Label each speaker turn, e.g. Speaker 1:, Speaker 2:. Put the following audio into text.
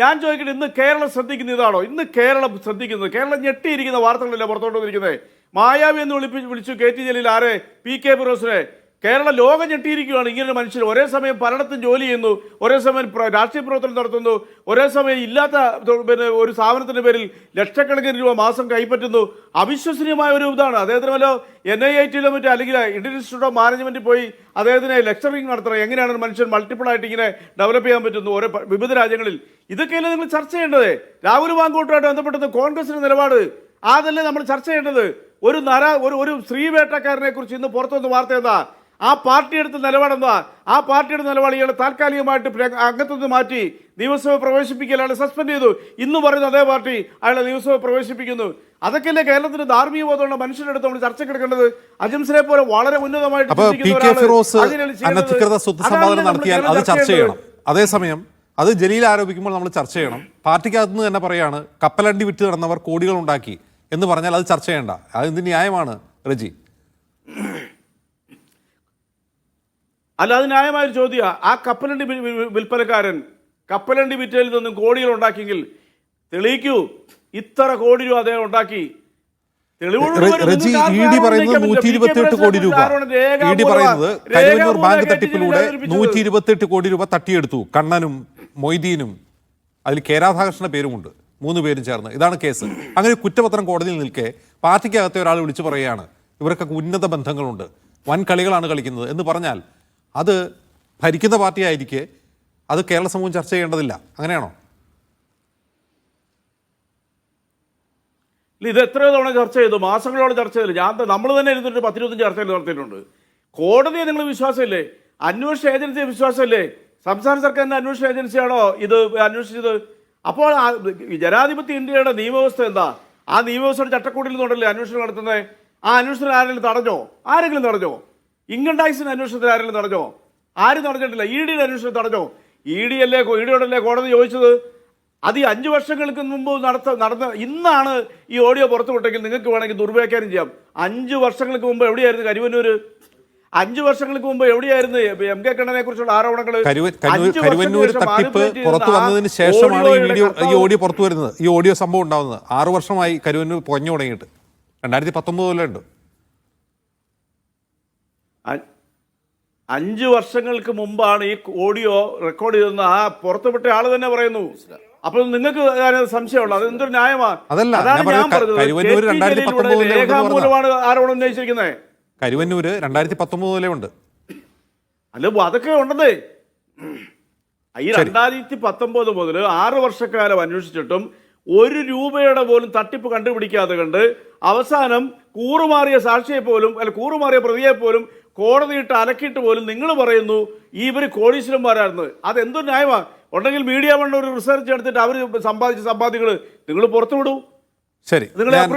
Speaker 1: ഞാൻ ചോദിക്കട്ടെ ഇന്ന് കേരളം ശ്രദ്ധിക്കുന്ന ഇതാണോ? ഇന്ന് കേരളം ശ്രദ്ധിക്കുന്നത്. കേരളം ഞെട്ടിയിരിക്കുന്ന വാർത്തകളല്ലേ പുറത്തോട്ട് വന്നിരിക്കുന്നത്? മായാവി എന്ന് വിളിപ്പിച്ച് വിളിച്ചു കെ ടി ജലീൽ. ആരെ? P K ഫിറോസിനെ. കേരള ലോകം ഞെട്ടിയിരിക്കുകയാണ്. ഇങ്ങനെ മനുഷ്യർ ഒരേ സമയം പലയിടത്തും ജോലി ചെയ്യുന്നു ഒരേ സമയം രാഷ്ട്രീയ പ്രവർത്തനം നടത്തുന്നു ഒരേ സമയം ഇല്ലാത്ത പിന്നെ ഒരു സ്ഥാപനത്തിന്റെ പേരിൽ ലക്ഷക്കണക്കിന് രൂപ മാസം കൈപ്പറ്റുന്നു. അവിശ്വസനീയമായ ഒരു ഇതാണ്. അദ്ദേഹത്തിന് വല്ല എൻ ഐ ഐ ടിയിലോ മറ്റോ അല്ലെങ്കിൽ ഇന്ത്യൻ ഇൻസ്റ്റിറ്റ്യൂട്ട് ഓഫ് മാനേജ്മെന്റിൽ പോയി അദ്ദേഹത്തിന് ലെക്ചറിങ് നടത്തണം. എങ്ങനെയാണ് ഒരു മനുഷ്യൻ മൾട്ടിപ്പിൾ ആയിട്ട് ഇങ്ങനെ ഡെവലപ്പ് ചെയ്യാൻ പറ്റുന്നു? ഓരോ വിവിധ രാജ്യങ്ങളിൽ. ഇതൊക്കെയല്ലേ നിങ്ങൾ ചർച്ച ചെയ്യേണ്ടത്? രാഹുൽ മാങ്കോട്ടുമായിട്ട് ബന്ധപ്പെട്ടത് കോൺഗ്രസിന്റെ നിലപാട്. അതല്ലേ നമ്മൾ ചർച്ച ചെയ്യേണ്ടത്? ഒരു നര ഒരു ഒരു സ്ത്രീ വേട്ടക്കാരനെ കുറിച്ച് ഇന്ന് പുറത്തുനിന്ന് വാർത്ത എന്താ? ആ പാർട്ടി എടുത്ത നിലപാടെന്താ? ആ പാർട്ടിയുടെ നിലപാട് ഇയാളെ താൽക്കാലികമായിട്ട് അംഗത്വത്തിൽ മാറ്റി നിയമസഭ പ്രവേശിപ്പിക്കലാണ് സസ്പെൻഡ് ചെയ്തു. ഇന്ന് പറയുന്ന അതേ പാർട്ടി അയാളെ നിയമസഭ പ്രവേശിപ്പിക്കുന്നു. അതൊക്കെയല്ലേ കേരളത്തിന് ധാർമ്മിക ബോധമുള്ള മനുഷ്യരുടെ അടുത്ത് നമ്മൾ കിടക്കേണ്ടത് അജിംസിനെ പോലെ വളരെ ഉന്നതമായിട്ട്.
Speaker 2: അനധികൃത സ്വത്ത് സമ്പാദനം നടത്തിയാൽ അത് ചർച്ച ചെയ്യണം. അതേസമയം അത് ജലീൽ ആരോപിക്കുമ്പോൾ നമ്മൾ ചർച്ച ചെയ്യണം. പാർട്ടിക്കകത്ത് നിന്ന് തന്നെ പറയാണ് കപ്പലണ്ടി വിറ്റ് നടന്നവർ കോടികൾ ഉണ്ടാക്കി എന്ന് പറഞ്ഞാൽ അത് ചർച്ച ചെയ്യണ്ട. അത് എന്ത് ന്യായമാണ് റജി?
Speaker 1: അല്ല അത് ന്യായമായൊരു ചോദ്യമാണ് ചോദ്യ. ആ കപ്പലണ്ടി വിൽപ്പനക്കാരൻ കപ്പലണ്ടി വിറ്റയിൽ നിന്നും കോടികൾ ഉണ്ടാക്കിയെങ്കിൽ തെളിയിക്കൂ. ഇത്ര കോടി രൂപ അദ്ദേഹം ഉണ്ടാക്കി.
Speaker 2: കരുവന്നൂർ ബാങ്ക് തട്ടിപ്പിലൂടെ. നൂറ്റി ഇരുപത്തിയെട്ട് കോടി രൂപ തട്ടിയെടുത്തു. കണ്ണനും മൊയ്തീനും അതിൽ കെ രാധാകൃഷ്ണന്റെ പേരുമുണ്ട്. മൂന്ന് പേരും ചേർന്ന്. ഇതാണ് കേസ്. അങ്ങനെ കുറ്റപത്രം കോടതിയിൽ നിൽക്കെ പാർട്ടിക്കകത്തെ ഒരാൾ വിളിച്ചു പറയുകയാണ്. ഇവർക്കൊക്കെ ഉന്നത ബന്ധങ്ങളുണ്ട്. വൻ കളികളാണ് കളിക്കുന്നത് എന്ന് പറഞ്ഞാൽ അത് ഭരിക്കുന്ന പാർട്ടിയായിരിക്കെ അത് കേരള സമൂഹം ചർച്ച ചെയ്യേണ്ടതില്ല. അങ്ങനെയാണോ?
Speaker 1: ഇത് എത്രയോ തവണ ചർച്ച ചെയ്തു. മാസങ്ങളോളം ചർച്ച ചെയ്തില്ല. ഞാൻ നമ്മൾ തന്നെ ഇരുന്നിട്ട് പത്തിരുപത്തഞ്ച് ചർച്ചകൾ നടത്തിയിട്ടുണ്ട്. കോടതിയെ നിങ്ങൾ വിശ്വാസമില്ലേ? അന്വേഷണ ഏജൻസിയെ വിശ്വാസമില്ലേ? സംസ്ഥാന സർക്കാരിന്റെ അന്വേഷണ ഏജൻസിയാണോ ഇത് അന്വേഷിച്ചത്? അപ്പോൾ ജനാധിപത്യ ഇന്ത്യയുടെ നിയമവ്യവസ്ഥ എന്താ? ആ നിയമവ്യവസ്ഥയുടെ ചട്ടക്കൂടിൽ നിന്നുണ്ടല്ലേ അന്വേഷണം നടത്തുന്നത്? ആ അന്വേഷണം ആരെങ്കിലും തടഞ്ഞോ? ആരെങ്കിലും തടഞ്ഞോ? ഇൻകം ടാക്സിന്റെ അന്വേഷണത്തിൽ ആരെങ്കിലും തടഞ്ഞോ? ആരും തടഞ്ഞിട്ടില്ല. ഇ ഡിയുടെ അന്വേഷണം തടഞ്ഞോ? ഇ ഡി അല്ലേ ഇ ഡിയോടല്ലേ കോടതി ചോദിച്ചത്? അത് ഈ അഞ്ച് വർഷങ്ങൾക്ക് മുമ്പ് നടത്ത നടന്ന ഇന്നാണ് ഈ ഓഡിയോ പുറത്തുവിട്ടെങ്കിൽ നിങ്ങൾക്ക് വേണമെങ്കിൽ ദുർവ്യാഖ്യാനം ചെയ്യാം. അഞ്ച് വർഷങ്ങൾക്ക് മുമ്പ് എവിടെയായിരുന്നു കരുവന്നൂര്? അഞ്ച് വർഷങ്ങൾക്ക് മുമ്പ് എവിടെയായിരുന്നു എം കെ കണ്ണനെ കുറിച്ചുള്ള ആരോപണങ്ങൾ
Speaker 2: കരുവന്നൂർ തട്ടിപ്പ് പുറത്തു വന്നതിന് ശേഷമാണ് ഈ വീഡിയോ ഈ ഓഡിയോ പുറത്തു വരുന്നത്. ഈ ഓഡിയോ സംഭവം ഉണ്ടാവുന്നത്. ആറു വർഷമായി കരുവന്നൂർ പുകഞ്ഞു തുടങ്ങിയിട്ട്. രണ്ടായിരത്തി പത്തൊമ്പത് കൊല്ലം ഉണ്ട്.
Speaker 1: അഞ്ച് വർഷങ്ങൾക്ക് മുമ്പാണ് ഈ ഓഡിയോ റെക്കോർഡ് ചെയ്തെന്ന് ആ പുറത്തുവിട്ട ആൾ തന്നെ പറയുന്നു. അപ്പോൾ നിങ്ങൾക്ക് സംശയമുള്ളൂ. അത് എന്തൊരു ന്യായമാണ് അതാണ്
Speaker 2: ഞാൻ പറഞ്ഞത്
Speaker 1: ഞാൻ പറഞ്ഞത്
Speaker 2: കരുവന്നൂര്
Speaker 1: കെ ടി
Speaker 2: 2019
Speaker 1: ജലീലിലൂടെ
Speaker 2: ലെ ഉണ്ടെന്ന്
Speaker 1: രേഖാമൂലമാണ് ആരോപണം ഉന്നയിച്ചിരിക്കുന്നത്
Speaker 2: കരുവന്നൂര് രണ്ടായിരത്തി പത്തൊമ്പത് പോലെ ഉണ്ട്.
Speaker 1: അല്ല അതൊക്കെ ഉണ്ടെന്നേ. ഈ രണ്ടായിരത്തി പത്തൊമ്പത് മുതൽ ആറ് വർഷക്കാലം അന്വേഷിച്ചിട്ടും ഒരു രൂപയുടെ പോലും തട്ടിപ്പ് കണ്ടുപിടിക്കാതെ കണ്ട് അവസാനം കൂറുമാറിയ സാക്ഷിയെ പോലും അല്ല കൂറുമാറിയ പ്രതിയെ പോലും കോടതിയിട്ട് അലക്കിയിട്ട് പോലും നിങ്ങൾ പറയുന്നു ഈ ഇവർ കോടീശ്വരന്മാരായിരുന്നു. അതെന്തോ ന്യായമാണ് ഉണ്ടെങ്കിൽ മീഡിയ വണ്ണ ഒരു റിസർച്ച് എടുത്തിട്ട് അവർ സമ്പാദിച്ച സമ്പാദ്യങ്ങൾ നിങ്ങൾ പുറത്തുവിടൂ.
Speaker 2: ശരി
Speaker 1: നിങ്ങളെ
Speaker 2: ഞാൻ-